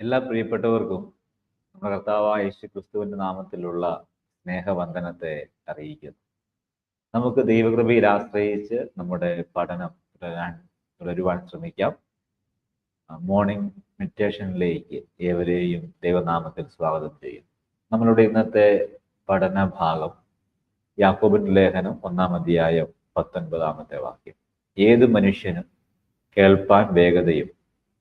എല്ലാ പ്രിയപ്പെട്ടവർക്കും നമ്മുടെ കർത്താവായ യേശു ക്രിസ്തുവിന്റെ നാമത്തിലുള്ള സ്നേഹവന്ദനത്തെ അറിയിക്കുന്നു. നമുക്ക് ദൈവകൃപയിൽ ആശ്രയിച്ച് നമ്മുടെ പഠനം തുടരാൻ തുടരുവാൻ ശ്രമിക്കാം. മോർണിംഗ് മെഡിറ്റേഷനിലേക്ക് ഏവരെയും ദൈവനാമത്തിൽ സ്വാഗതം ചെയ്യുന്നു. നമ്മളുടെ ഇന്നത്തെ പഠന ഭാഗം യാക്കോബിന്റെ ലേഖനം ഒന്നാം അധ്യായം പത്തൊൻപതാമത്തെ വാക്യം. ഏത് മനുഷ്യനും കേൾപ്പാൻ വേഗതയും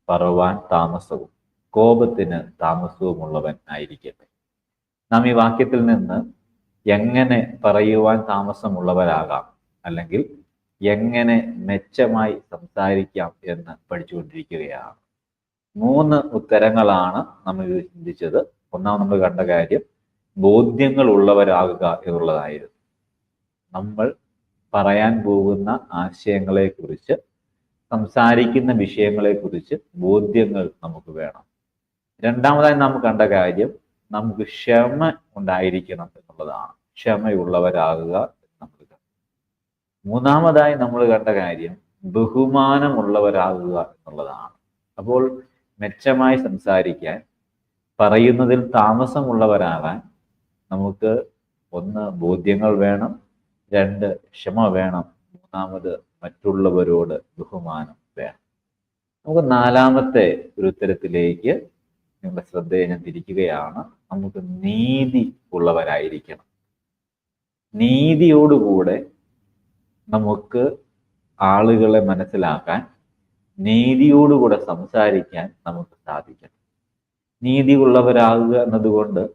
പറവാൻ താമസവും കോപത്തിന് താമസവുമുള്ളവൻ ആയിരിക്കട്ടെ. നാം ഈ വാക്യത്തിൽ നിന്ന് എങ്ങനെ പറയുവാൻ താമസമുള്ളവരാകാം അല്ലെങ്കിൽ എങ്ങനെ മെച്ചമായി സംസാരിക്കാം എന്ന് പഠിച്ചുകൊണ്ടിരിക്കുകയാണ്. മൂന്ന് ഉത്തരങ്ങളാണ് നമ്മൾ ഇത് ചിന്തിച്ചത്. ഒന്നാം നമ്മൾ കണ്ട കാര്യം ബോധ്യങ്ങൾ ഉള്ളവരാകുക എന്നുള്ളതായിരുന്നു. നമ്മൾ പറയാൻ പോകുന്ന ആശയങ്ങളെക്കുറിച്ച് സംസാരിക്കുന്ന വിഷയങ്ങളെക്കുറിച്ച് ബോധ്യങ്ങൾ നമുക്ക് വേണം. രണ്ടാമതായി നാം കണ്ട കാര്യം നമുക്ക് ക്ഷമ ഉണ്ടായിരിക്കണം എന്നുള്ളതാണ്. ക്ഷമയുള്ളവരാകുക നമ്മൾ മൂന്നാമതായി നമ്മൾ കണ്ട കാര്യം ബഹുമാനമുള്ളവരാകുക എന്നുള്ളതാണ്. അപ്പോൾ മെച്ചമായി സംസാരിക്കാൻ പറയുന്നതിൽ താമസമുള്ളവരാകാൻ നമുക്ക് ഒന്ന് ബോധ്യങ്ങൾ വേണം രണ്ട് ക്ഷമ വേണം മൂന്നാമത് മറ്റുള്ളവരോട് ബഹുമാനം വേണം. നമുക്ക് നാലാമത്തെ ഒരു ഉത്തരത്തിലേക്ക് നിങ്ങളുടെ ശ്രദ്ധയെ ഞാൻ തിരിക്കുകയാണ്. നമുക്ക് നീതി ഉള്ളവരായിരിക്കണം. നീതിയോടുകൂടെ നമുക്ക് ആളുകളെ മനസ്സിലാക്കാൻ നീതിയോടുകൂടെ സംസാരിക്കാൻ നമുക്ക് സാധിക്കണം. നീതി ഉള്ളവരാകുക എന്നതുകൊണ്ട്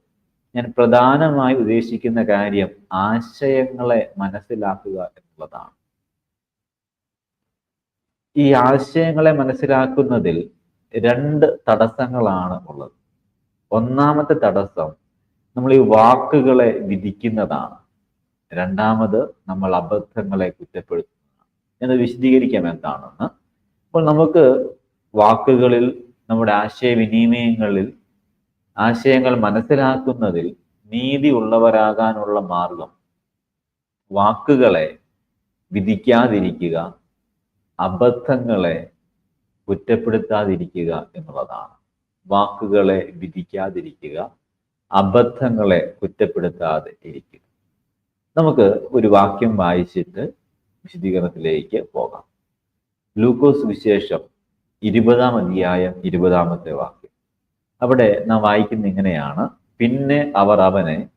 ഞാൻ പ്രധാനമായി ഉദ്ദേശിക്കുന്ന കാര്യം ആശയങ്ങളെ മനസ്സിലാക്കുക എന്നുള്ളതാണ്. ഈ ആശയങ്ങളെ മനസ്സിലാക്കുന്നതിൽ രണ്ട് തടസ്സങ്ങളാണ് ഉള്ളത്. ഒന്നാമത്തെ തടസ്സം നമ്മൾ ഈ വാക്കുകളെ വിധിക്കുന്നതാണ്. രണ്ടാമത് നമ്മൾ അബദ്ധങ്ങളെ കുറ്റപ്പെടുത്തുന്നതാണ്. എന്ന് വിശദീകരിക്കാം എന്താണെന്ന്. അപ്പോൾ നമുക്ക് വാക്കുകളിൽ നമ്മുടെ ആശയവിനിമയങ്ങളിൽ ആശയങ്ങൾ മനസ്സിലാക്കുന്നതിൽ നീതി ഉള്ളവരാകാനുള്ള മാർഗം വാക്കുകളെ വിധിക്കാതിരിക്കുക അബദ്ധങ്ങളെ കുറ്റപ്പെടുത്താതിരിക്കുക എന്നുള്ളതാണ്. വാക്കുകളെ വിധിക്കാതിരിക്കുക അബദ്ധങ്ങളെ കുറ്റപ്പെടുത്താതെ ഇരിക്കുക. നമുക്ക് ഒരു വാക്യം വായിച്ചിട്ട് വിശദീകരണത്തിലേക്ക് പോകാം. ലൂക്കോസ് വിശേഷം ഇരുപതാം അധ്യായം ഇരുപതാമത്തെ വാക്യം. അവിടെ നാം വായിക്കുന്ന ഇങ്ങനെയാണ് പിന്നെ അവർ അവനെ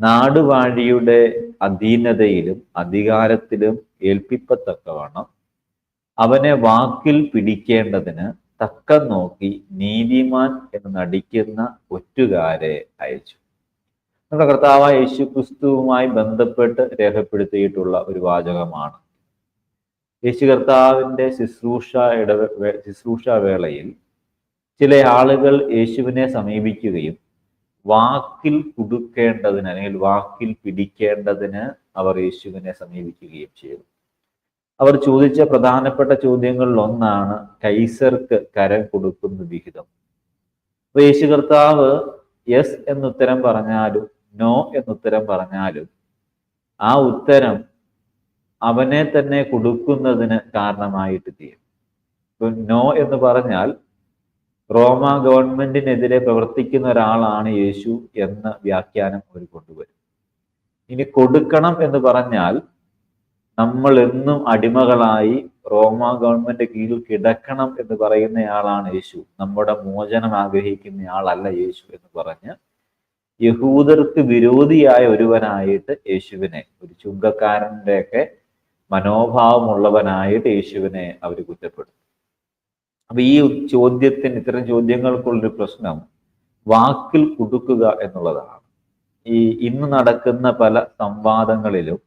നാടുവാഴിയുടെ അധീനതയിലും അധികാരത്തിലും ഏൽപ്പിപ്പത്തക്കവണ്ണം അവനെ വാക്കിൽ പിടിക്കേണ്ടതിന് തക്കം നോക്കി നീതിമാൻ എന്ന് നടിക്കുന്ന ഒറ്റുകാരെ അയച്ചു. നമ്മുടെ കർത്താവ് യേശു ക്രിസ്തുവുമായി ബന്ധപ്പെട്ട് രേഖപ്പെടുത്തിയിട്ടുള്ള ഒരു വാചകമാണ്. യേശു കർത്താവിന്റെ ശുശ്രൂഷ ഇടവ ശുശ്രൂഷ വേളയിൽ ചില ആളുകൾ യേശുവിനെ സമീപിക്കുകയും വാക്കിൽ കുടുക്കേണ്ടതിന് അല്ലെങ്കിൽ വാക്കിൽ പിടിക്കേണ്ടതിന് അവർ യേശുവിനെ സമീപിക്കുകയും ചെയ്തു. അവർ ചോദിച്ച പ്രധാനപ്പെട്ട ചോദ്യങ്ങളിൽ ഒന്നാണ് കൈസർക്ക് കരം കൊടുക്കുന്ന വിഹിതം. അപ്പൊ യേശു കർത്താവ് യെസ് എന്നുത്തരം പറഞ്ഞാലും നോ എന്നുത്തരം പറഞ്ഞാലും ആ ഉത്തരം അവനെ തന്നെ കൊടുക്കുന്നതിന് കാരണമായിട്ട് തീരും. ഇപ്പൊ നോ എന്ന് പറഞ്ഞാൽ റോമ ഗവൺമെന്റിനെതിരെ പ്രവർത്തിക്കുന്ന ഒരാളാണ് യേശു എന്ന വ്യാഖ്യാനം അവർ കൊണ്ടുവരും. ഇനി കൊടുക്കണം എന്ന് പറഞ്ഞാൽ നമ്മൾ എന്നും അടിമകളായി റോമ ഗവൺമെന്റ് കീഴിൽ കിടക്കണം എന്ന് പറയുന്നയാളാണ് യേശു. നമ്മുടെ മോചനം ആഗ്രഹിക്കുന്നയാളല്ല യേശു എന്ന് പറഞ്ഞ് യഹൂദർക്ക് വിരോധിയായ ഒരുവനായിട്ട് യേശുവിനെ ഒരു ചുങ്കക്കാരന്റെയൊക്കെ മനോഭാവമുള്ളവനായിട്ട് യേശുവിനെ അവർ കുറ്റപ്പെടുത്തും. അപ്പൊ ഈ ചോദ്യത്തിന് ഇത്തരം ചോദ്യങ്ങൾക്കുള്ളൊരു പ്രശ്നം വാക്കിൽ കുടുക്കുക എന്നുള്ളതാണ്. ഈ ഇന്ന് നടക്കുന്ന പല സംവാദങ്ങളിലും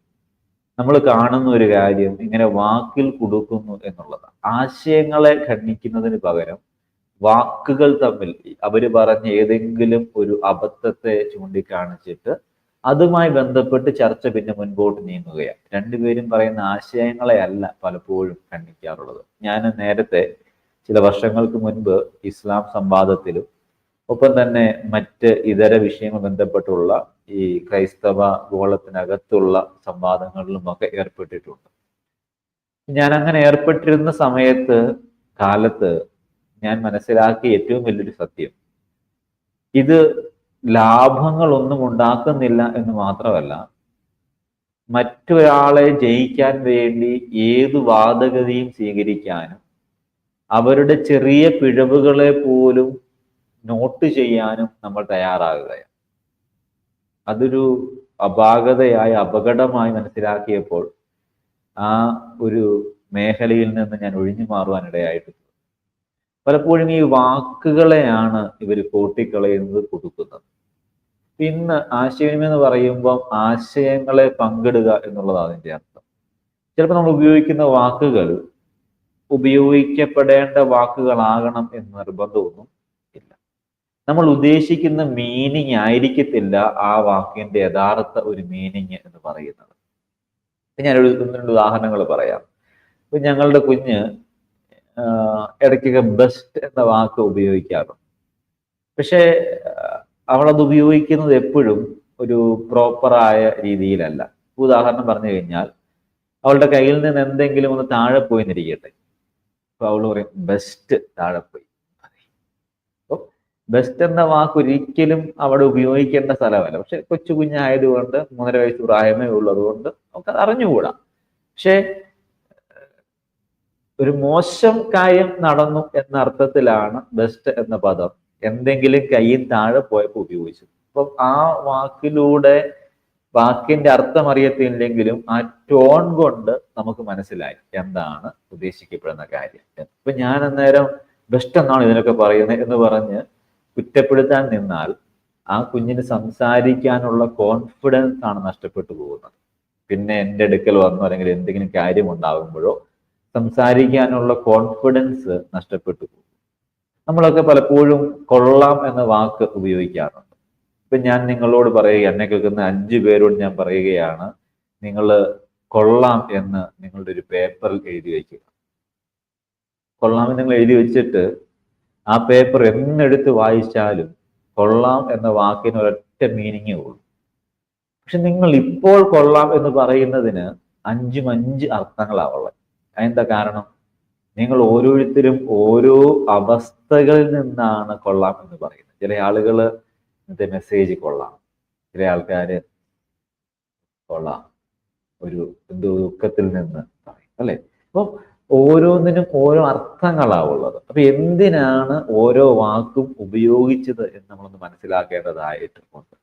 നമ്മൾ കാണുന്ന ഒരു കാര്യം ഇങ്ങനെ വാക്കിൽ കൊടുക്കുന്നു എന്നുള്ളതാണ്. ആശയങ്ങളെ ഖണ്ഡിക്കുന്നതിന് പകരം വാക്കുകൾ തമ്മിൽ അവർ പറഞ്ഞ ഏതെങ്കിലും ഒരു അബദ്ധത്തെ ചൂണ്ടിക്കാണിച്ചിട്ട് അതുമായി ബന്ധപ്പെട്ട് ചർച്ച പിന്നെ മുൻപോട്ട് നീങ്ങുകയാണ്. രണ്ടുപേരും പറയുന്ന ആശയങ്ങളെ അല്ല പലപ്പോഴും ഖണ്ഡിക്കാറുള്ളത്. ഞാൻ നേരത്തെ ചില വർഷങ്ങൾക്ക് മുൻപ് ഇസ്ലാം സംവാദത്തിലും ഒപ്പം തന്നെ മറ്റ് ഇതര വിഷയങ്ങൾ ബന്ധപ്പെട്ടുള്ള ഈ ക്രൈസ്തവ ഗോളത്തിനകത്തുള്ള സംവാദങ്ങളിലുമൊക്കെ ഏർപ്പെട്ടിട്ടുണ്ട്. ഞാൻ അങ്ങനെ ഏർപ്പെട്ടിരുന്ന സമയത്ത് കാലത്ത് ഞാൻ മനസ്സിലാക്കിയ ഏറ്റവും വലിയൊരു സത്യം. ഇത് ലാഭങ്ങളൊന്നും ഉണ്ടാക്കുന്നില്ല എന്ന് മാത്രമല്ല മറ്റൊരാളെ ജയിക്കാൻ വേണ്ടി ഏത് വാദഗതിയും സ്വീകരിക്കാനും അവരുടെ ചെറിയ പിഴവുകളെ പോലും നോട്ട് ചെയ്യാനും നമ്മൾ തയ്യാറാകുകയാണ്. അതൊരു അപാകതയായി അപകടമായി മനസ്സിലാക്കിയപ്പോൾ ആ ഒരു മേഖലയിൽ നിന്ന് ഞാൻ ഒഴിഞ്ഞു മാറുവാനിടയായിട്ടുണ്ട്. പലപ്പോഴും ഈ വാക്കുകളെയാണ് ഇവർ കൂട്ടിക്കളയുന്നത് കൊടുക്കുന്നത്. പിന്നെ ആശയവിനിമയം എന്ന് പറയുമ്പോൾ ആശയങ്ങളെ പങ്കിടുക എന്നുള്ളതാണ് അതിന്റെ അർത്ഥം. ചിലപ്പോൾ നമ്മൾ ഉപയോഗിക്കുന്ന വാക്കുകൾ ഉപയോഗിക്കപ്പെടേണ്ട വാക്കുകളാകണം എന്ന് നിർബന്ധമൊന്നും നമ്മൾ ഉദ്ദേശിക്കുന്ന മീനിങ് ആയിരിക്കത്തില്ല ആ വാക്കിന്റെ യഥാർത്ഥ ഒരു മീനിങ് എന്ന് പറയുന്നത്. ഞാനൊരു ഒന്ന് രണ്ട് ഉദാഹരണങ്ങൾ പറയാം. ഇപ്പൊ ഞങ്ങളുടെ കുഞ്ഞ് ഇടയ്ക്കൊക്കെ ബെസ്റ്റ് എന്ന വാക്ക് ഉപയോഗിക്കാറുണ്ട്. പക്ഷേ അവളത് ഉപയോഗിക്കുന്നത് എപ്പോഴും ഒരു പ്രോപ്പറായ രീതിയിലല്ല. ഉദാഹരണം പറഞ്ഞു കഴിഞ്ഞാൽ അവളുടെ കയ്യിൽ നിന്ന് എന്തെങ്കിലും ഒന്ന് താഴെ പോയി നിരിക്കട്ടെ അപ്പൊ അവൾ പറയും ബെസ്റ്റ് താഴെ പോയി. ബെസ്റ്റ് എന്ന വാക്ക് ഒരിക്കലും അവിടെ ഉപയോഗിക്കേണ്ട സ്ഥലമല്ല. പക്ഷെ കൊച്ചു കുഞ്ഞായതുകൊണ്ട് മൂന്നര വയസ്സ് പ്രായമേ ഉള്ളൂ. അതുകൊണ്ട് അത് അറിഞ്ഞുകൂടാ. പക്ഷെ ഒരു മോശം കാര്യം നടന്നു എന്ന അർത്ഥത്തിലാണ് ബെസ്റ്റ് എന്ന പദം എന്തെങ്കിലും കയ്യിൽ താഴെ പോയപ്പോൾ ഉപയോഗിച്ചു അപ്പം ആ വാക്കിലൂടെ വാക്കിന്റെ അർത്ഥം അറിയത്തില്ലെങ്കിലും ആ ടോൺ കൊണ്ട് നമുക്ക് മനസ്സിലായി എന്താണ് ഉദ്ദേശിക്കപ്പെടുന്ന കാര്യം. ഇപ്പൊ ഞാൻ അന്നേരം ബെസ്റ്റ് എന്നാണ് ഇതിനൊക്കെ പറയുന്നത് എന്ന് പറഞ്ഞ് കുറ്റപ്പെടുത്താൻ നിന്നാൽ ആ കുഞ്ഞിന് സംസാരിക്കാനുള്ള കോൺഫിഡൻസ് ആണ് നഷ്ടപ്പെട്ടു പോകുന്നത്. പിന്നെ എന്റെ അടുക്കൽ വന്നോ അല്ലെങ്കിൽ എന്തെങ്കിലും കാര്യം ഉണ്ടാകുമ്പോഴോ സംസാരിക്കാനുള്ള കോൺഫിഡൻസ് നഷ്ടപ്പെട്ടു പോകും. നമ്മളൊക്കെ പലപ്പോഴും കൊള്ളാം എന്ന വാക്ക് ഉപയോഗിക്കാറുണ്ട്. ഇപ്പൊ ഞാൻ നിങ്ങളോട് പറയുക എന്നെ കേൾക്കുന്ന അഞ്ചു പേരോട് ഞാൻ പറയുകയാണ് നിങ്ങൾ കൊള്ളാം എന്ന് നിങ്ങളുടെ ഒരു പേപ്പറിൽ എഴുതി വയ്ക്കുക. കൊള്ളാം നിങ്ങൾ എഴുതി വെച്ചിട്ട് ആ പേപ്പർ എന്നെടുത്ത് വായിച്ചാലും കൊള്ളാം എന്ന വാക്കിന് ഒരൊറ്റ മീനിങ്ങേ ഉള്ളൂ. പക്ഷെ നിങ്ങൾ ഇപ്പോൾ കൊള്ളാം എന്ന് പറയുന്നതിന് അഞ്ചും അഞ്ച് അർത്ഥങ്ങളാവുള്ളത് അതെന്താ കാരണം? നിങ്ങൾ ഓരോരുത്തരും ഓരോ അവസ്ഥകളിൽ നിന്നാണ് കൊള്ളാം എന്ന് പറയുന്നത്. ചില ആളുകൾ ഇന്നത്തെ മെസ്സേജ് കൊള്ളാം. ചില ആൾക്കാർ കൊള്ളാം. ഒരു ദുഃഖത്തിൽ നിന്ന് പറയും അല്ലെ? അപ്പം ഓരോന്നിനും ഓരോ അർത്ഥങ്ങളാവുള്ളത് അപ്പൊ എന്തിനാണ് ഓരോ വാക്കും ഉപയോഗിച്ചത് എന്ന് നമ്മളൊന്ന് മനസ്സിലാക്കേണ്ടതായിട്ടുണ്ട്.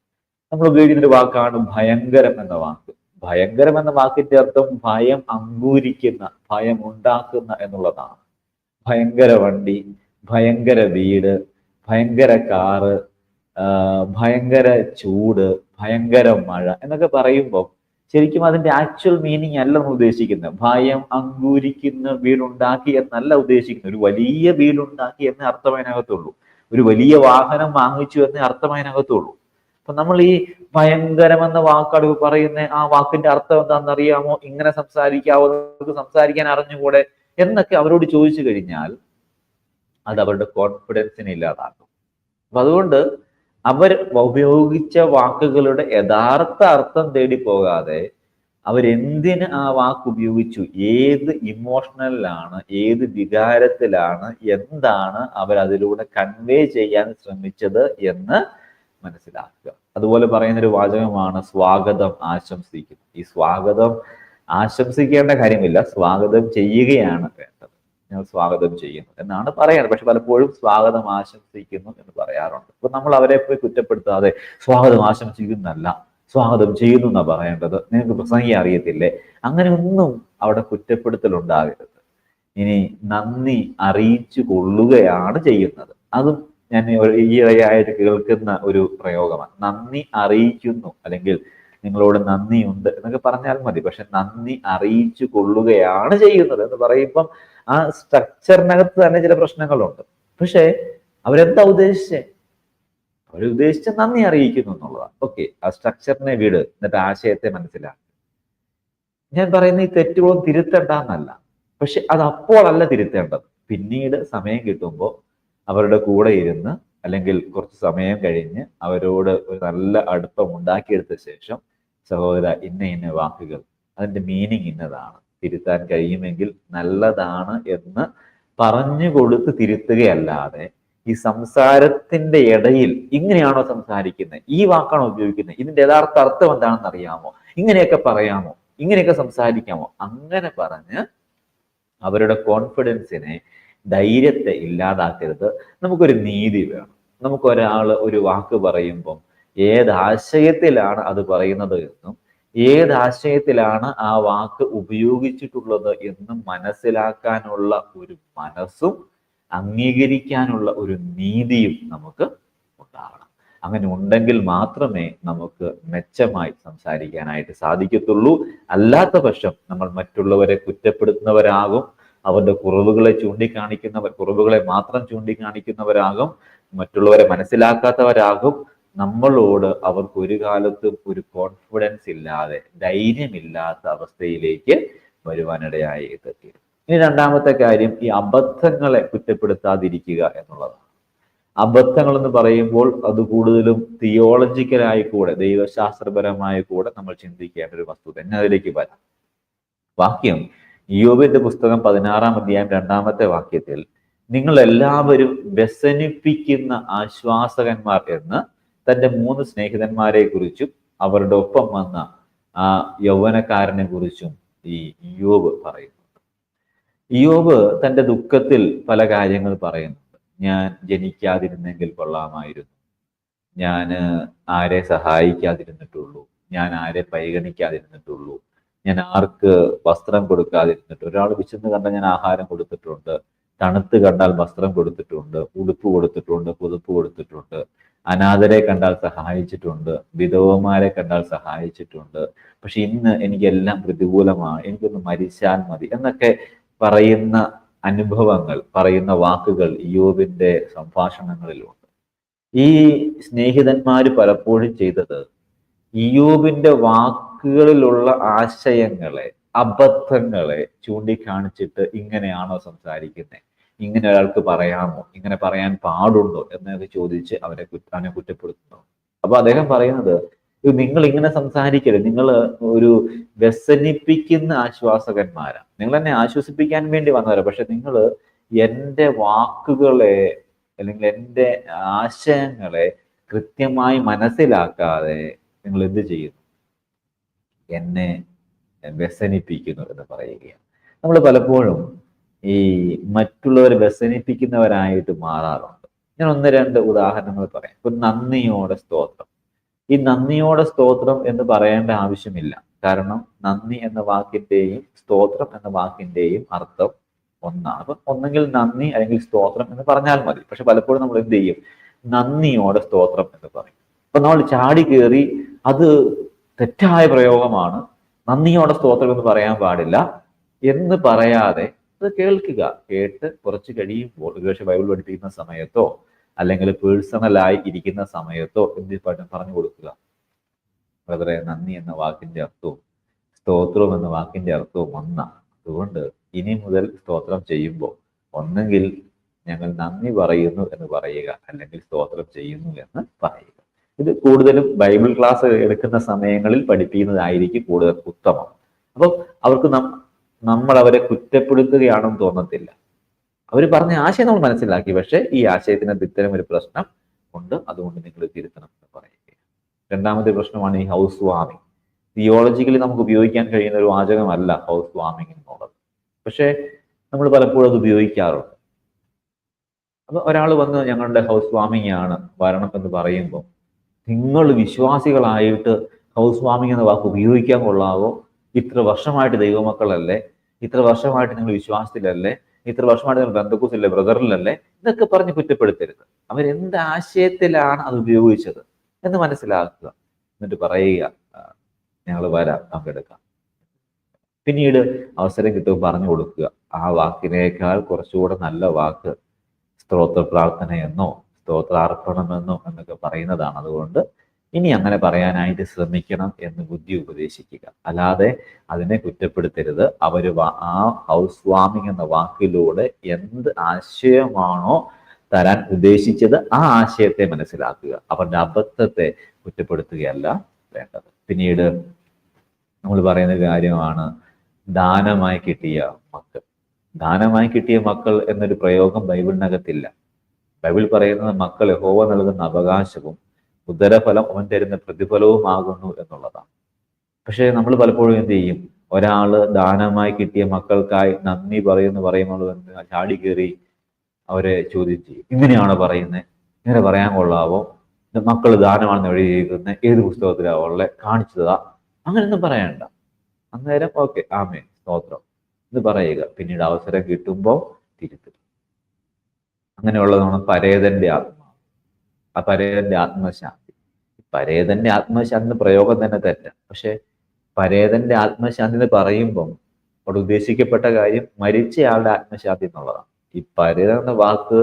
നമ്മൾ ഉപയോഗിക്കുന്ന ഒരു വാക്കാണ് ഭയങ്കരം എന്ന വാക്ക്. ഭയങ്കരം എന്ന വാക്കിന്റെ അർത്ഥം ഭയം അങ്കൂരിക്കുന്ന ഭയം ഉണ്ടാക്കുന്ന എന്നുള്ളതാണ്. ഭയങ്കര വണ്ടി ഭയങ്കര വീട് ഭയങ്കര കാറ് ഭയങ്കര ചൂട് ഭയങ്കര മഴ എന്നൊക്കെ പറയുമ്പോൾ ശരിക്കും അതിന്റെ ആക്ച്വൽ മീനിങ് അല്ല നമ്മൾ ഉദ്ദേശിക്കുന്നത്. ഭയം അങ്കൂരിക്കുന്ന വീടുണ്ടാക്കി എന്നല്ല ഉദ്ദേശിക്കുന്നത്. ഒരു വലിയ വീടുണ്ടാക്കി എന്ന അർത്ഥമതിനകത്തുള്ളൂ ഒരു വലിയ വാഹനം വാങ്ങിച്ചു എന്ന അർത്ഥമതിനകത്തുള്ളൂ അപ്പൊ നമ്മൾ ഈ ഭയങ്കരം എന്ന വാക്കാട് പറയുന്ന. ആ വാക്കിന്റെ അർത്ഥം എന്താണെന്ന് അറിയാമോ? ഇങ്ങനെ സംസാരിക്കാവോ നമുക്ക് സംസാരിക്കാൻ അറിഞ്ഞുകൂടെ? എന്നൊക്കെ അവരോട് ചോദിച്ചു കഴിഞ്ഞാൽ അത് അവരുടെ കോൺഫിഡൻസിനെ ഇല്ലാതാക്കും. അപ്പൊ അതുകൊണ്ട് അവർ ഉപയോഗിച്ച വാക്കുകളുടെ യഥാർത്ഥ അർത്ഥം തേടി പോകാതെ അവരെന്തിന് ആ വാക്ക് ഉപയോഗിച്ചു? ഏത് ഇമോഷണലിലാണ് ഏത് വികാരത്തിലാണ് എന്താണ് അവർ അതിലൂടെ കൺവേ ചെയ്യാൻ ശ്രമിച്ചത് എന്ന് മനസ്സിലാക്കുക. അതുപോലെ പറയുന്ന ഒരു വാചകമാണ് സ്വാഗതം ആശംസിക്കുന്നു. ഈ സ്വാഗതം ആശംസിക്കേണ്ട കാര്യമില്ല സ്വാഗതം ചെയ്യുകയാണ് വേണ്ടത്. ഞങ്ങൾ സ്വാഗതം ചെയ്യുന്നു എന്നാണ് പറയുന്നത്. പക്ഷെ പലപ്പോഴും സ്വാഗതം ആശംസിക്കുന്നു എന്ന് പറയാറുണ്ട്. അപ്പൊ നമ്മൾ അവരെ പോയി കുറ്റപ്പെടുത്താതെ സ്വാഗതം ആശംസിക്കുന്നല്ല സ്വാഗതം ചെയ്യുന്നു എന്നാ പറയേണ്ടത്? നിങ്ങൾക്ക് പ്രസംഗിക്കാൻ അറിയത്തില്ലേ? അങ്ങനെ ഒന്നും അവിടെ കുറ്റപ്പെടുത്തൽ ഉണ്ടാകരുത് ഇനി നന്ദി അറിയിച്ചു കൊള്ളുകയാണ് ചെയ്യുന്നത്. അതും ഞാൻ ഈയിടെയായിട്ട് കേൾക്കുന്ന ഒരു പ്രയോഗമാണ്. നന്ദി അറിയിക്കുന്നു അല്ലെങ്കിൽ നിങ്ങളോട് നന്ദിയുണ്ട് എന്നൊക്കെ പറഞ്ഞാൽ മതി. പക്ഷെ നന്ദി അറിയിച്ചു കൊള്ളുകയാണ് ചെയ്യുന്നത് എന്ന് പറയുമ്പം ആ സ്ട്രക്ചറിനകത്ത് തന്നെ ചില പ്രശ്നങ്ങളുണ്ട്. പക്ഷേ അവരെന്താ ഉദ്ദേശിച്ചേ? അവരുദ്ദേശിച്ച നന്ദി അറിയിക്കുന്നു എന്നുള്ളതാണ്. ഓക്കെ ആ സ്ട്രക്ചറിനെ വീട് എന്നിട്ട് ആശയത്തെ മനസ്സിലാക്കി. ഞാൻ പറയുന്ന ഈ തെറ്റുകളും തിരുത്തണ്ടെന്നല്ല. പക്ഷെ അത് അപ്പോഴല്ല തിരുത്തേണ്ടത്. പിന്നീട് സമയം കിട്ടുമ്പോൾ അവരുടെ കൂടെ ഇരുന്ന് അല്ലെങ്കിൽ കുറച്ച് സമയം കഴിഞ്ഞ് അവരോട് ഒരു നല്ല അടുപ്പം ഉണ്ടാക്കിയെടുത്ത ശേഷം സഹോദര ഇന്ന ഇന്ന വാക്കുകൾ അതിന്റെ മീനിങ് ഇന്നതാണ്. തിരുത്താൻ കഴിയുമെങ്കിൽ നല്ലതാണ് എന്ന് പറഞ്ഞു കൊടുത്ത് തിരുത്തുകയല്ലാതെ ഈ സംസാരത്തിന്റെ ഇടയിൽ ഇങ്ങനെയാണോ സംസാരിക്കുന്നത്? ഈ വാക്കാണോ ഉപയോഗിക്കുന്നത്? ഇതിന്റെ യഥാർത്ഥ അർത്ഥം എന്താണെന്ന് അറിയാമോ? ഇങ്ങനെയൊക്കെ പറയാമോ? ഇങ്ങനെയൊക്കെ സംസാരിക്കാമോ? അങ്ങനെ പറഞ്ഞ് അവരുടെ കോൺഫിഡൻസിനെ ധൈര്യത്തെ ഇല്ലാതാക്കരുത്. നമുക്കൊരു നീതി വേണം. നമുക്ക് ഒരു വാക്ക് പറയുമ്പം ഏത് ആശയത്തിലാണ് അത് പറയുന്നത് എന്നും ഏത് ആശയത്തിലാണ് ആ വാക്ക് ഉപയോഗിച്ചിട്ടുള്ളത് എന്ന് മനസ്സിലാക്കാനുള്ള ഒരു മനസ്സും അംഗീകരിക്കാനുള്ള ഒരു നീതിയും നമുക്ക് ഉണ്ടാവണം. അങ്ങനെ ഉണ്ടെങ്കിൽ മാത്രമേ നമുക്ക് മെച്ചമായി സംസാരിക്കാനായിട്ട് സാധിക്കത്തുള്ളൂ. അല്ലാത്ത പക്ഷം നമ്മൾ മറ്റുള്ളവരെ കുറ്റപ്പെടുത്തുന്നവരാകും അവരുടെ കുറവുകളെ ചൂണ്ടിക്കാണിക്കുന്നവർ കുറവുകളെ മാത്രം ചൂണ്ടിക്കാണിക്കുന്നവരാകും മറ്റുള്ളവരെ മനസ്സിലാക്കാത്തവരാകും നമ്മളോട് അവർക്ക് ഒരു കാലത്തും ഒരു കോൺഫിഡൻസ് ഇല്ലാതെ ധൈര്യമില്ലാത്ത അവസ്ഥയിലേക്ക് വരുവാനിടയായി തീരും ഇനി രണ്ടാമത്തെ കാര്യം ഈ അബദ്ധങ്ങളെ കുറ്റപ്പെടുത്താതിരിക്കുക എന്നുള്ളതാണ്. അബദ്ധങ്ങൾ എന്ന് പറയുമ്പോൾ അത് കൂടുതലും തിയോളജിക്കലായി കൂടെ ദൈവശാസ്ത്രപരമായി കൂടെ നമ്മൾ ചിന്തിക്കേണ്ട ഒരു വസ്തുത എന്നെ അതിലേക്ക് വരാം. വാക്യം യോബിന്റെ പുസ്തകം പതിനാറാം അധ്യായം രണ്ടാമത്തെ വാക്യത്തിൽ നിങ്ങൾ എല്ലാവരും വ്യസനിപ്പിക്കുന്ന ആശ്വാസകന്മാർ എന്ന് തന്റെ മൂന്ന് സ്നേഹിതന്മാരെ കുറിച്ചും അവരുടെ ഒപ്പം വന്ന ആ യൗവനക്കാരനെ കുറിച്ചും ഈ യോബ് പറയുന്നുണ്ട് യോബ് തന്റെ ദുഃഖത്തിൽ പല കാര്യങ്ങൾ പറയുന്നുണ്ട്. ഞാൻ ജനിക്കാതിരുന്നെങ്കിൽ കൊള്ളാമായിരുന്നു. ഞാൻ ആരെ സഹായിക്കാതിരുന്നിട്ടുള്ളൂ. ഞാൻ ആരെ പരിഗണിക്കാതിരുന്നിട്ടുള്ളൂ. ഞാൻ ആർക്ക് വസ്ത്രം കൊടുക്കാതിരുന്നിട്ട് ഒരാൾ വിശന്ന് കണ്ടാൽ ഞാൻ ആഹാരം കൊടുത്തിട്ടുണ്ട്. തണുത്ത് കണ്ടാൽ വസ്ത്രം കൊടുത്തിട്ടുണ്ട്. ഉടുപ്പ് കൊടുത്തിട്ടുണ്ട്. പുതുപ്പ് കൊടുത്തിട്ടുണ്ട്. അനാഥരെ കണ്ടാൽ സഹായിച്ചിട്ടുണ്ട് വിധവമാരെ കണ്ടാൽ സഹായിച്ചിട്ടുണ്ട്. പക്ഷെ ഇന്ന് എനിക്കെല്ലാം പ്രതികൂലമാണ് എനിക്കൊന്ന് മരിച്ചാൽ മതി എന്നൊക്കെ പറയുന്ന അനുഭവങ്ങൾ പറയുന്ന വാക്കുകൾ യോബിന്റെ സംഭാഷണങ്ങളിലുണ്ട്. ഈ സ്നേഹിതന്മാർ പലപ്പോഴും ചെയ്തത് യോബിന്റെ വാക്കുകളിലുള്ള ആശയങ്ങളെ അബദ്ധങ്ങളെ ചൂണ്ടിക്കാണിച്ചിട്ട് ഇങ്ങനെയാണോ സംസാരിക്കുന്നത് ഇങ്ങനെ ഒരാൾക്ക് പറയാമോ? ഇങ്ങനെ പറയാൻ പാടുണ്ടോ? എന്നൊക്കെ ചോദിച്ച് അവരെ അവനെ കുറ്റപ്പെടുത്തുന്നു. അപ്പൊ അദ്ദേഹം പറയുന്നത് നിങ്ങൾ ഇങ്ങനെ സംസാരിക്കരുത്. നിങ്ങൾ ഒരു വ്യസനിപ്പിക്കുന്ന ആശ്വാസകന്മാരാണ് നിങ്ങൾ എന്നെ ആശ്വസിപ്പിക്കാൻ വേണ്ടി വന്നവരാണ് പക്ഷെ നിങ്ങൾ എന്റെ വാക്കുകളെ അല്ലെങ്കിൽ എന്റെ ആശയങ്ങളെ കൃത്യമായി മനസ്സിലാക്കാതെ നിങ്ങൾ എന്ത് ചെയ്യുന്നു? എന്നെ വ്യസനിപ്പിക്കുന്നു എന്ന് പറയുകയാണ്. നമ്മൾ പലപ്പോഴും ഈ മറ്റുള്ളവരെ വ്യസനിപ്പിക്കുന്നവരായിട്ട് മാറാറുണ്ട്. ഞാൻ ഒന്ന് രണ്ട് ഉദാഹരണങ്ങൾ പറയാം. ഇപ്പൊ നന്ദിയോടെ സ്തോത്രം. ഈ നന്ദിയോടെ സ്തോത്രം എന്ന് പറയേണ്ട ആവശ്യമില്ല. കാരണം നന്ദി എന്ന വാക്കിന്റെയും സ്തോത്രം എന്ന വാക്കിന്റെയും അർത്ഥം ഒന്നാണ്. അപ്പൊ ഒന്നെങ്കിൽ നന്ദി അല്ലെങ്കിൽ സ്തോത്രം എന്ന് പറഞ്ഞാൽ മതി. പക്ഷെ പലപ്പോഴും നമ്മൾ എന്ത് ചെയ്യും? നന്ദിയോടെ സ്തോത്രം എന്ന് പറയും. അപ്പൊ നമ്മൾ ചാടി കയറി അത് തെറ്റായ പ്രയോഗമാണ്. നന്ദിയോടെ സ്തോത്രം എന്ന് പറയാൻ പാടില്ല. എന്ന് പറയാതെ അത് കേൾക്കുക. കേട്ട് കുറച്ച് കഴിയുമ്പോൾ ഒരുപക്ഷെ ബൈബിൾ പഠിപ്പിക്കുന്ന സമയത്തോ അല്ലെങ്കിൽ പേഴ്സണലായി ഇരിക്കുന്ന സമയത്തോ എന്ത് പറഞ്ഞു കൊടുക്കുക. ബ്രദറെ നന്ദി എന്ന വാക്കിന്റെ അർത്ഥവും സ്തോത്രം എന്ന വാക്കിന്റെ അർത്ഥവും ഒന്ന. അതുകൊണ്ട് ഇനി മുതൽ സ്തോത്രം ചെയ്യുമ്പോൾ ഒന്നെങ്കിൽ ഞങ്ങൾ നന്ദി പറയുന്നു എന്ന് പറയുക അല്ലെങ്കിൽ സ്തോത്രം ചെയ്യുന്നു എന്ന് പറയുക. ഇത് കൂടുതലും ബൈബിൾ ക്ലാസ് എടുക്കുന്ന സമയങ്ങളിൽ പഠിപ്പിക്കുന്നതായിരിക്കും കൂടുതൽ ഉത്തമം. അപ്പം അവർക്ക് നമ്മൾ അവരെ കുറ്റപ്പെടുത്തുകയാണെന്ന് തോന്നത്തില്ല. അവർ പറഞ്ഞ ആശയം നമ്മൾ മനസ്സിലാക്കി. പക്ഷേ ഈ ആശയത്തിന് ഇത്തരം ഒരു പ്രശ്നം ഉണ്ട്. അതുകൊണ്ട് നിങ്ങൾ തിരുത്തണം എന്ന് പറയുക രണ്ടാമത്തെ പ്രശ്നമാണ് ഈ ഹൗസ് വാമിങ് തിയോളജിക്കലി നമുക്ക് ഉപയോഗിക്കാൻ കഴിയുന്ന ഒരു വാചകമല്ല ഹൗസ് വാമിങ് എന്നുള്ളത്. പക്ഷേ നമ്മൾ പലപ്പോഴും അത് ഉപയോഗിക്കാറുണ്ട്. അപ്പൊ ഒരാൾ വന്ന് ഞങ്ങളുടെ ഹൗസ് വാമിങ് ആണ് വരണം എന്ന് പറയുമ്പോൾ നിങ്ങൾ വിശ്വാസികളായിട്ട് ഹൗസ് വാമിങ് എന്ന വാക്ക് ഉപയോഗിക്കാൻ കൊള്ളാവോ? ഇത്ര വർഷമായിട്ട് ദൈവമക്കളല്ലേ? ഇത്ര വർഷമായിട്ട് നിങ്ങൾ വിശ്വാസത്തിലല്ലേ ഇത്ര വർഷമായിട്ട് നിങ്ങൾ ബന്ധക്കൂസിലെ ബ്രദറിലല്ലേ? ഇതൊക്കെ പറഞ്ഞ് കുറ്റപ്പെടുത്തരുത്. അവരെന്ത് ആശയത്തിലാണ് അത് ഉപയോഗിച്ചത് എന്ന് മനസ്സിലാക്കുക. എന്നിട്ട് പറയുക ഞങ്ങൾ വരാം പങ്കെടുക്കാം പിന്നീട് അവസരം കിട്ടുമ്പോൾ പറഞ്ഞു കൊടുക്കുക ആ വാക്കിനേക്കാൾ കുറച്ചുകൂടെ നല്ല വാക്ക് സ്തോത്ര പ്രാർത്ഥനയെന്നോ സ്തോത്രാർപ്പണമെന്നോ എന്നൊക്കെ പറയുന്നതാണ്. അതുകൊണ്ട് ഇനി അങ്ങനെ പറയാനായിട്ട് ശ്രമിക്കണം എന്ന് ബുദ്ധി ഉപദേശിക്കുക. അല്ലാതെ അതിനെ കുറ്റപ്പെടുത്തരുത്. അവർ ആ ഹൗസ് വാമിംഗ് എന്ന വാക്കിലൂടെ എന്ത് ആശയമാണോ തരാൻ ഉദ്ദേശിച്ചത് ആ ആശയത്തെ മനസ്സിലാക്കുക. അവരുടെ അബദ്ധത്തെ കുറ്റപ്പെടുത്തുകയല്ല വേണ്ടത്. പിന്നീട് നമ്മൾ പറയുന്ന കാര്യമാണ് ദാനമായി കിട്ടിയ മക്കൾ. ദാനമായി കിട്ടിയ മക്കൾ എന്നൊരു പ്രയോഗം ബൈബിളിനകത്തില്ല. ബൈബിൾ പറയുന്നത് മക്കൾ യഹോവ നൽകുന്ന അവകാശവും ഉദരഫലം അവൻ തരുന്ന പ്രതിഫലവുമാകുന്നു എന്നുള്ളതാണ്. പക്ഷേ നമ്മൾ പലപ്പോഴും എന്ത് ചെയ്യും? ഒരാൾ ദാനമായി കിട്ടിയ മക്കൾക്കായി നന്ദി പറയുന്നു പറയുമ്പോൾ ചാടി കയറി അവരെ ചോദ്യം ചെയ്യും. ഇങ്ങനെയാണ് പറയുന്നത് ഇങ്ങനെ പറയാൻ കൊള്ളാവോ? മക്കൾ ദാനമാണെന്ന് എഴുതിയിരിക്കുന്നത് ഏത് പുസ്തകത്തിലാണ് ഉള്ളത്? കാണിച്ചതാ. അങ്ങനെയൊന്നും പറയണ്ട. അന്നേരം ഓക്കെ ആമേ സ്തോത്രം. ഇത് പറയുക. പിന്നീട് അവസരം കിട്ടുമ്പോൾ തിരുത്തുക. അങ്ങനെയുള്ളതാണ് പരേതന്റെ ആത്മാവ് ആ പരേതന്റെ ആത്മശാന്തി. പരേതന്റെ ആത്മശാന്തി പ്രയോഗം തന്നെ തെറ്റ. പക്ഷെ പരേതന്റെ ആത്മശാന്തി എന്ന് പറയുമ്പം അവിടെ ഉദ്ദേശിക്കപ്പെട്ട കാര്യം മരിച്ചയാളുടെ ആത്മശാന്തി എന്നുള്ളതാണ്. ഈ പരേത എന്ന വാക്ക്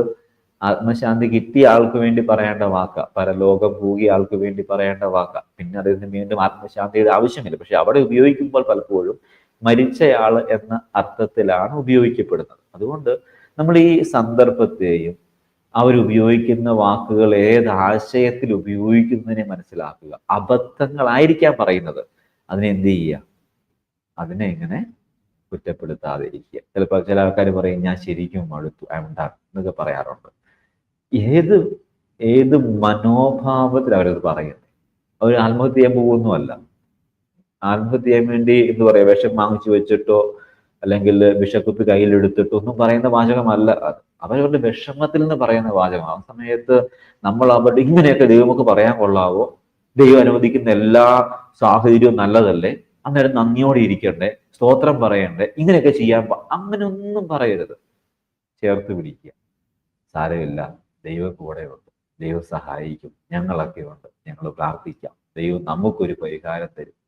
ആത്മശാന്തി കിട്ടിയ ആൾക്ക് വേണ്ടി പറയേണ്ട വാക്ക. പരലോകം പൂകിയ ആൾക്ക് വേണ്ടി പറയേണ്ട വാക്ക. പിന്നെ അതിന് വീണ്ടും ആത്മശാന്തിയുടെ ആവശ്യമില്ല. പക്ഷെ അവിടെ ഉപയോഗിക്കുമ്പോൾ പലപ്പോഴും മരിച്ചയാൾ എന്ന അർത്ഥത്തിലാണ് ഉപയോഗിക്കപ്പെടുന്നത്. അതുകൊണ്ട് നമ്മൾ ഈ സന്ദർഭത്തെയും അവരുപയോഗിക്കുന്ന വാക്കുകൾ ഏത് ആശയത്തിൽ ഉപയോഗിക്കുന്നതിനെ മനസ്സിലാക്കുക. അബദ്ധങ്ങളായിരിക്കാം പറയുന്നത്. അതിനെ എന്ത് ചെയ്യുക? അതിനെ ഇങ്ങനെ കുറ്റപ്പെടുത്താതെ ഇരിക്കുക ചിലപ്പോൾ ചില ആൾക്കാർ പറയും ഞാൻ ശരിക്കും മടുത്തു. ഐ എം ഡൺ എന്നൊക്കെ പറയാറുണ്ട്. ഏത് ഏത് മനോഭാവത്തിൽ അവരത് പറയുന്നത് അവർ ആത്മഹത്യ ചെയ്യാൻ പോകുന്നുമല്ല ആത്മഹത്യ ചെയ്യാൻ വേണ്ടി എന്ന് പറയാം? വിഷം വാങ്ങിച്ചു വെച്ചിട്ടോ അല്ലെങ്കിൽ വിഷക്കുപ്പി കയ്യിലെടുത്തിട്ട് ഒന്നും പറയുന്ന വാചകമല്ല. അത് അവരവരുടെ വിഷമത്തിൽ നിന്ന് പറയുന്ന വാചകം. ആ സമയത്ത് നമ്മൾ അവരുടെ ഇങ്ങനെയൊക്കെ ദൈവമൊക്കെ പറയാൻ കൊള്ളാവോ? ദൈവം അനുവദിക്കുന്ന എല്ലാ സാഹചര്യവും നല്ലതല്ലേ? അന്നേരം നന്ദിയോടെ ഇരിക്കണ്ടേ? സ്തോത്രം പറയണ്ടേ? ഇങ്ങനെയൊക്കെ ചെയ്യാൻ അങ്ങനെ ഒന്നും പറയരുത്. ചേർത്ത് പിടിക്കുക. സാരമില്ല. ദൈവം കൂടെയുണ്ട് ദൈവം സഹായിക്കും. ഞങ്ങളൊക്കെ ഉണ്ട്. ഞങ്ങൾ പ്രാർത്ഥിക്കാം. ദൈവം നമുക്കൊരു പരിഹാരം തരും.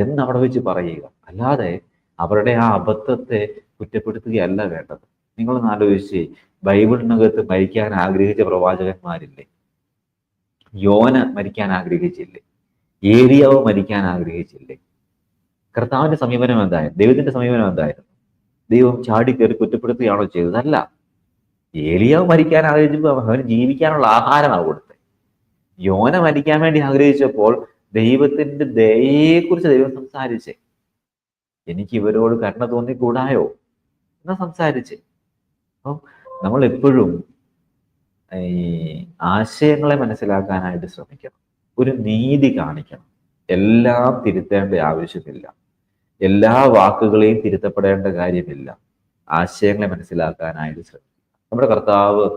എന്ന് അവിടെ വെച്ച് പറയുക. അല്ലാതെ അവരുടെ ആ അബദ്ധത്തെ കുറ്റപ്പെടുത്തുകയല്ല വേണ്ടത്. നിങ്ങൾ ആലോചിച്ച് ബൈബിളിനകത്ത് മരിക്കാൻ ആഗ്രഹിച്ച പ്രവാചകന്മാരില്ലേ? യോന മരിക്കാൻ ആഗ്രഹിച്ചില്ലേ? ഏരിയാവ് മരിക്കാൻ ആഗ്രഹിച്ചില്ലേ? കർത്താവിന്റെ സമീപനം എന്തായിരുന്നു? ദൈവത്തിന്റെ സമീപനം എന്തായിരുന്നു? ദൈവം ചാടി കയറി കുറ്റപ്പെടുത്തുകയാണോ ചെയ്തതല്ല. ഏലിയാവ് മരിക്കാൻ ആഗ്രഹിച്ചപ്പോൾ അവന് ജീവിക്കാനുള്ള ആഹാരമാണ് കൊടുത്തത്. യോന മരിക്കാൻ വേണ്ടി ആഗ്രഹിച്ചപ്പോൾ ദൈവത്തിന്റെ ദയയെക്കുറിച്ച് ദൈവം സംസാരിച്ചേ. എനിക്ക് ഇവരോട് കരുണ തോന്നിക്കൂടായോ? എന്നാ സംസാരിച്ച്. അപ്പം നമ്മൾ എപ്പോഴും ഈ ആശയങ്ങളെ മനസ്സിലാക്കാനായിട്ട് ശ്രമിക്കണം. ഒരു നീതി കാണിക്കണം. എല്ലാം തിരുത്തേണ്ട ആവശ്യമില്ല. എല്ലാ വാക്കുകളെയും തിരുത്തപ്പെടേണ്ട കാര്യമില്ല. ആശയങ്ങളെ മനസ്സിലാക്കാനായിട്ട് ശ്രമിക്കുക. നമ്മുടെ കർത്താവ്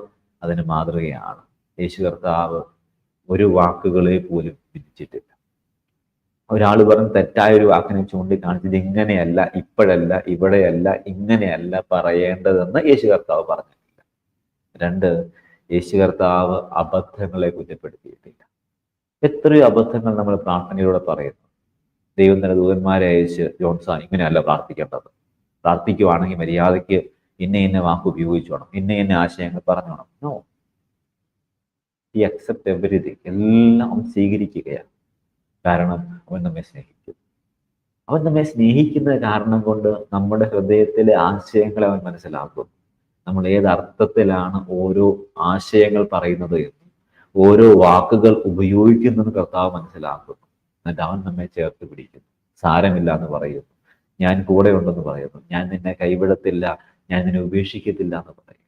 അതിന് മാതൃകയാണ്. യേശു കർത്താവ് ഒരു വാക്കുകളെ പോലും വിധിച്ചിട്ടില്ല. ഒരാൾ പറഞ്ഞ് തെറ്റായ ഒരു വാക്കിനെ ചൂണ്ടിക്കാണിച്ചത് ഇങ്ങനെയല്ല ഇപ്പോഴല്ല ഇവിടെയല്ല ഇങ്ങനെയല്ല പറയേണ്ടതെന്ന് യേശു കർത്താവ് പറഞ്ഞിട്ടില്ല. രണ്ട് യേശു കർത്താവ് അബദ്ധങ്ങളെ കുറ്റപ്പെടുത്തിയിട്ടില്ല. എത്രയോ അബദ്ധങ്ങൾ നമ്മൾ പ്രാർത്ഥനയിലൂടെ പറയുന്നു. ദൈവം തന്നെ ദൂതന്മാരെ അയച്ച് ജോൺസാ ഇങ്ങനെയല്ല പ്രാർത്ഥിക്കേണ്ടത്. പ്രാർത്ഥിക്കുവാണെങ്കിൽ മര്യാദയ്ക്ക് ഇന്ന ഇന്ന വാക്ക് ഉപയോഗിച്ചു വേണം ഇന്ന ഇന്ന ആശയങ്ങൾ പറഞ്ഞോണം. നോ ഈ അക്സെപ്റ്റ് എവരിതിങ് എല്ലാം സ്വീകരിക്കുകയാണ്. കാരണം അവൻ നമ്മെ സ്നേഹിക്കും. അവൻ നമ്മെ സ്നേഹിക്കുന്ന കാരണം കൊണ്ട് നമ്മുടെ ഹൃദയത്തിലെ ആശയങ്ങളെ അവൻ മനസ്സിലാക്കും. നമ്മൾ ഏത് അർത്ഥത്തിലാണ് ഓരോ ആശയങ്ങൾ പറയുന്നത് ഓരോ വാക്കുകൾ ഉപയോഗിക്കുന്നത് കർത്താവ് മനസ്സിലാക്കുന്നു എന്നിട്ട് അവൻ നമ്മെ ചേർത്ത് പിടിക്കുന്നു സാരമില്ല എന്ന് പറയുന്നു. ഞാൻ കൂടെ ഉണ്ടെന്ന് പറയുന്നു. ഞാൻ നിന്നെ കൈവിടത്തില്ല. ഞാൻ നിന്നെ ഉപേക്ഷിക്കത്തില്ല എന്ന് പറയും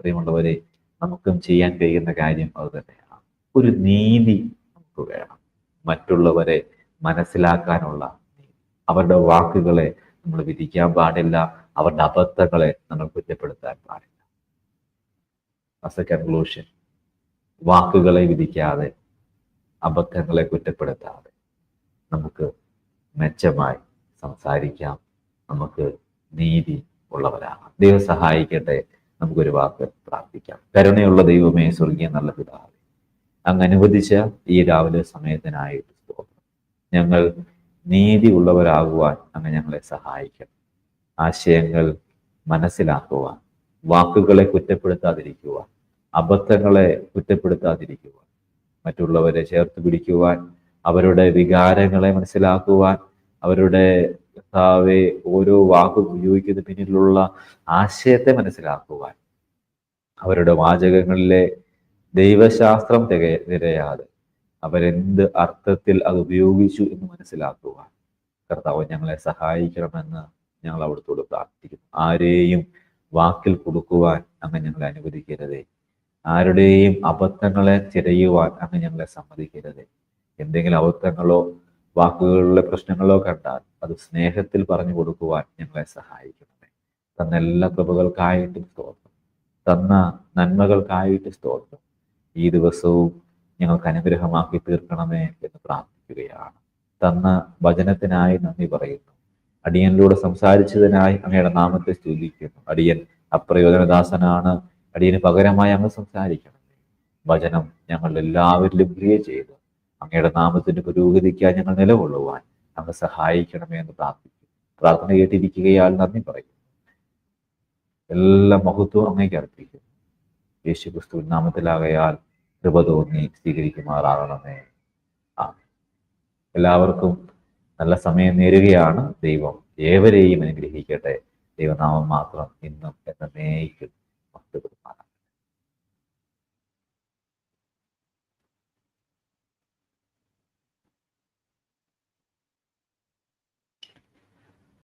പ്രിയമുള്ളവരെ നമുക്കും ചെയ്യാൻ കഴിയുന്ന കാര്യം അത് തന്നെയാണ്. ഒരു നീതി നമുക്ക് വേണം. മറ്റുള്ളവരെ മനസ്സിലാക്കാനുള്ള അവരുടെ വാക്കുകളെ നമ്മൾ വിധിക്കാൻ പാടില്ല. അവരുടെ അബദ്ധങ്ങളെ നമ്മൾ കുറ്റപ്പെടുത്താൻ പാടില്ല. കൺക്ലൂഷൻ വാക്കുകളെ വിധിക്കാതെ അബദ്ധങ്ങളെ കുറ്റപ്പെടുത്താതെ നമുക്ക് മെച്ചമായി സംസാരിക്കാം. നമുക്ക് നീതി ഉള്ളവരാകാം. ദൈവം സഹായിക്കട്ടെ. നമുക്കൊരു വാക്ക് പ്രാർത്ഥിക്കാം. കരുണയുള്ള ദൈവമേ സ്വർഗീയ നല്ല പിതാവ് അങ്ങ് അനുവദിച്ച ഈ രാവിലെ സമയത്തിനായി ഞങ്ങൾ നീതി ഉള്ളവരാകുവാൻ അങ്ങ് ഞങ്ങളെ സഹായിക്കും ആശയങ്ങൾ മനസ്സിലാക്കുവാൻ വാക്കുകളെ കുറ്റപ്പെടുത്താതിരിക്കുവാൻ അബദ്ധങ്ങളെ കുറ്റപ്പെടുത്താതിരിക്കുവാൻ മറ്റുള്ളവരെ ചേർത്ത് പിടിക്കുവാൻ അവരുടെ വികാരങ്ങളെ മനസ്സിലാക്കുവാൻ അവരുടെ കർത്താവെ ഓരോ വാക്ക് ഉപയോഗിക്കുന്ന പിന്നിലുള്ള ആശയത്തെ മനസ്സിലാക്കുവാൻ അവരുടെ വാചകങ്ങളിലെ ദൈവശാസ്ത്രം തിക തിരയാതെ അവരെന്ത് അർത്ഥത്തിൽ അത് ഉപയോഗിച്ചു എന്ന് മനസ്സിലാക്കുക. കർത്താവ് ഞങ്ങളെ സഹായിക്കണമെന്ന് ഞങ്ങൾ അവിടുത്തോട് പ്രാർത്ഥിക്കുന്നു. ആരെയും വാക്കിൽ കൊടുക്കുവാൻ അങ്ങ് ഞങ്ങളെ അനുവദിക്കരുതേ. ആരുടെയും അബദ്ധങ്ങളെ തിരയുവാൻ അങ്ങ് ഞങ്ങളെ സമ്മതിക്കരുതേ. എന്തെങ്കിലും അബദ്ധങ്ങളോ വാക്കുകളിലെ പ്രശ്നങ്ങളോ കണ്ടാൽ അത് സ്നേഹത്തിൽ പറഞ്ഞു കൊടുക്കുവാൻ ഞങ്ങളെ സഹായിക്കണമേ. തന്ന എല്ലാ കൃപകൾക്കായിട്ടും സ്തോത്രം. തന്ന നന്മകൾക്കായിട്ട് സ്തോത്രം. ഈ ദിവസവും ഞങ്ങൾക്ക് അനുഗ്രഹമാക്കി തീർക്കണമേ എന്ന് പ്രാർത്ഥിക്കുകയാണ്. തന്ന വചനത്തിനായി നന്ദി പറയുന്നു. അടിയനിലൂടെ സംസാരിച്ചതിനായി അങ്ങയുടെ നാമത്തെ സ്തുതിക്കുന്നു. അടിയൻ അപ്രയോജനദാസനാണ്. അടിയന് പകരമായി അങ്ങ് സംസാരിക്കണം. വചനം ഞങ്ങൾ എല്ലാവരിലും പ്രിയ ചെയ്ത് അങ്ങയുടെ നാമത്തിന്റെ പുരോഗതിക്കായി ഞങ്ങൾ നിലകൊള്ളുവാൻ അങ്ങ് സഹായിക്കണമേ എന്ന് പ്രാർത്ഥിക്കും പ്രാർത്ഥന കേട്ടിരിക്കുകയാൽ നന്ദി പറയും എല്ലാ മഹത്വവും അങ്ങേക്ക് അർപ്പിക്കും യേശു ക്രിസ്തു നാമത്തിലാകയാൽ കൃപ തോന്നി സ്വീകരിക്കുമാറാകണമേ. ആ എല്ലാവർക്കും നല്ല സമയം നേരുകയാണ്. ദൈവം ഏവരെയും അനുഗ്രഹിക്കട്ടെ. ദൈവനാമം മാത്രം ഇന്നും എന്നേക്കും